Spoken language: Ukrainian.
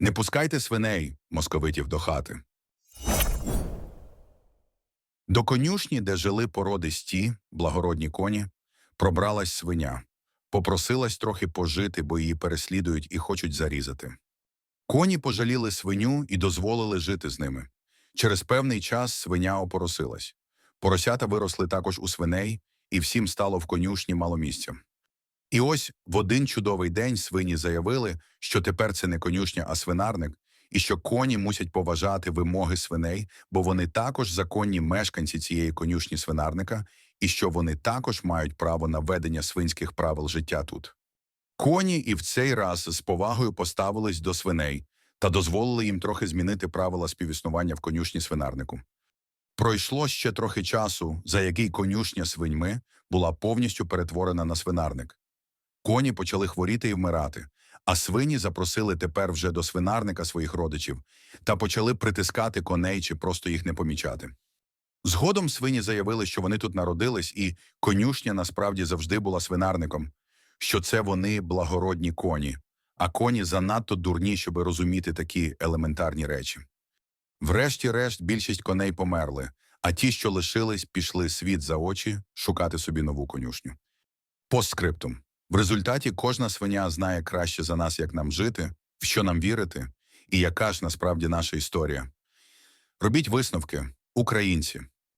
Не пускайте свиней, московитів, до хати. До конюшні, де жили породи сті, благородні коні, пробралась свиня. Попросилась трохи пожити, бо її переслідують і хочуть зарізати. Коні пожаліли свиню і дозволили жити з ними. Через певний час свиня опоросилась. Поросята виросли також у свиней, і всім стало в конюшні мало місця. І ось в один чудовий день свині заявили, що тепер це не конюшня, а свинарник, і що коні мусять поважати вимоги свиней, бо вони також законні мешканці цієї конюшні свинарника, і що вони також мають право на ведення свинських правил життя тут. Коні і в цей раз з повагою поставились до свиней та дозволили їм трохи змінити правила співіснування в конюшні свинарнику. Пройшло ще трохи часу, за який конюшня свиньми була повністю перетворена на свинарник. Коні почали хворіти і вмирати, а свині запросили тепер вже до свинарника своїх родичів та почали притискати коней чи просто їх не помічати. Згодом свині заявили, що вони тут народились, і конюшня насправді завжди була свинарником, що це вони благородні коні, а коні занадто дурні, щоб розуміти такі елементарні речі. Врешті-решт більшість коней померли, а ті, що лишились, пішли світ за очі шукати собі нову конюшню. Постскриптум. В результаті кожна свиня знає краще за нас, як нам жити, в що нам вірити, і яка ж насправді наша історія. Робіть висновки, українці.